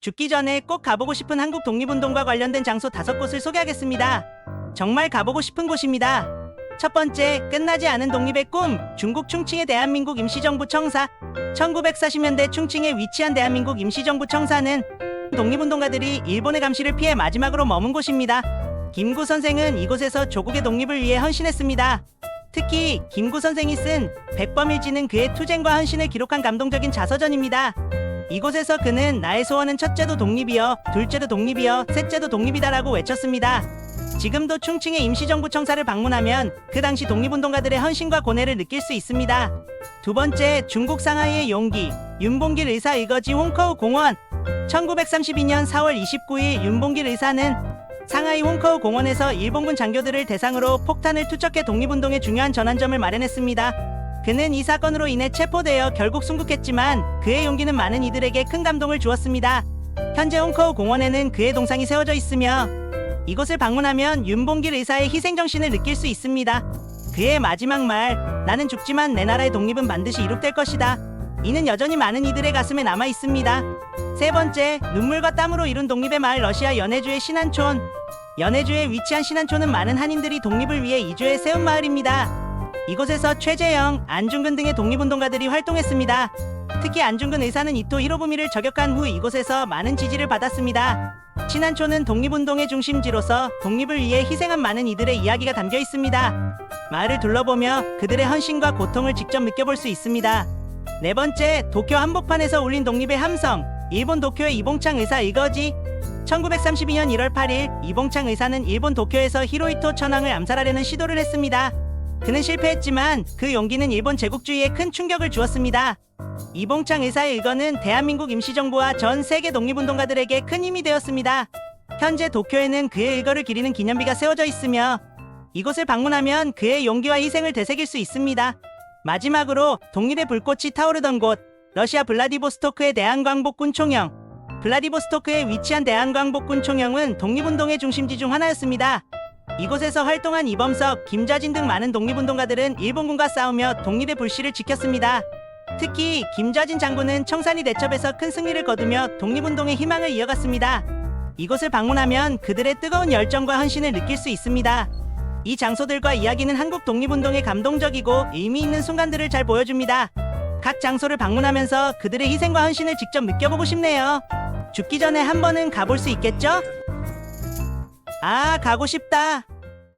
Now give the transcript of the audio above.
죽기 전에 꼭 가보고 싶은 한국 독립운동과 관련된 장소 다섯 곳을 소개하겠습니다. 정말 가보고 싶은 곳입니다. 첫 번째, 끝나지 않은 독립의 꿈, 중국 충칭의 대한민국 임시정부 청사. 1940년대 충칭에 위치한 대한민국 임시정부 청사는 독립운동가들이 일본의 감시를 피해 마지막으로 머문 곳입니다. 김구 선생은 이곳에서 조국의 독립을 위해 헌신했습니다. 특히 김구 선생이 쓴 백범일지는 그의 투쟁과 헌신을 기록한 감동적인 자서전입니다. 이곳에서 그는 나의 소원은 첫째도 독립이여, 둘째도 독립이여, 셋째도 독립이다라고 외쳤습니다. 지금도 충칭의 임시정부 청사를 방문하면 그 당시 독립운동가들의 헌신과 고뇌를 느낄 수 있습니다. 두 번째, 중국 상하이의 용기, 윤봉길 의사 의거지 홍커우 공원. 1932년 4월 29일 윤봉길 의사는 상하이 홍커우 공원에서 일본군 장교들을 대상으로 폭탄을 투척해 독립운동의 중요한 전환점을 마련했습니다. 그는 이 사건으로 인해 체포되어 결국 순국했지만 그의 용기는 많은 이들에게 큰 감동을 주었습니다. 현재 홍커우 공원에는 그의 동상이 세워져 있으며 이곳을 방문하면 윤봉길 의사의 희생정신을 느낄 수 있습니다. 그의 마지막 말, 나는 죽지만 내 나라의 독립은 반드시 이룩될 것이다. 이는 여전히 많은 이들의 가슴에 남아 있습니다. 세 번째, 눈물과 땀으로 이룬 독립의 마을 러시아 연해주의 신안촌. 연해주에 위치한 신안촌은 많은 한인들이 독립을 위해 이주해 세운 마을입니다. 이곳에서 최재영, 안중근 등의 독립운동가들이 활동했습니다. 특히 안중근 의사는 이토 히로부미를 저격한 후 이곳에서 많은 지지를 받았습니다. 신안촌은 독립운동의 중심지로서 독립을 위해 희생한 많은 이들의 이야기가 담겨 있습니다. 마을을 둘러보며 그들의 헌신과 고통을 직접 느껴볼 수 있습니다. 네 번째, 도쿄 한복판에서 울린 독립의 함성. 일본 도쿄의 이봉창 의사 이거지. 1932년 1월 8일 이봉창 의사는 일본 도쿄에서 히로이토 천황을 암살하려는 시도를 했습니다. 그는 실패했지만 그 용기는 일본 제국주의에 큰 충격을 주었습니다. 이봉창 의사의 의거는 대한민국 임시정부와 전 세계 독립운동가들에게 큰 힘이 되었습니다. 현재 도쿄에는 그의 의거를 기리는 기념비가 세워져 있으며 이곳을 방문하면 그의 용기와 희생을 되새길 수 있습니다. 마지막으로 독립의 불꽃이 타오르던 곳 러시아 블라디보스토크의 대한광복군 총영 블라디보스토크에 위치한 대한광복군 총영은 독립운동의 중심지 중 하나였습니다. 이곳에서 활동한 이범석, 김좌진 등 많은 독립운동가들은 일본군과 싸우며 독립의 불씨를 지켰습니다. 특히 김좌진 장군은 청산리 대첩에서 큰 승리를 거두며 독립운동의 희망을 이어갔습니다. 이곳을 방문하면 그들의 뜨거운 열정과 헌신을 느낄 수 있습니다. 이 장소들과 이야기는 한국 독립운동의 감동적이고 의미 있는 순간들을 잘 보여줍니다. 각 장소를 방문하면서 그들의 희생과 헌신을 직접 느껴보고 싶네요. 죽기 전에 한 번은 가볼 수 있겠죠? 아, 가고 싶다.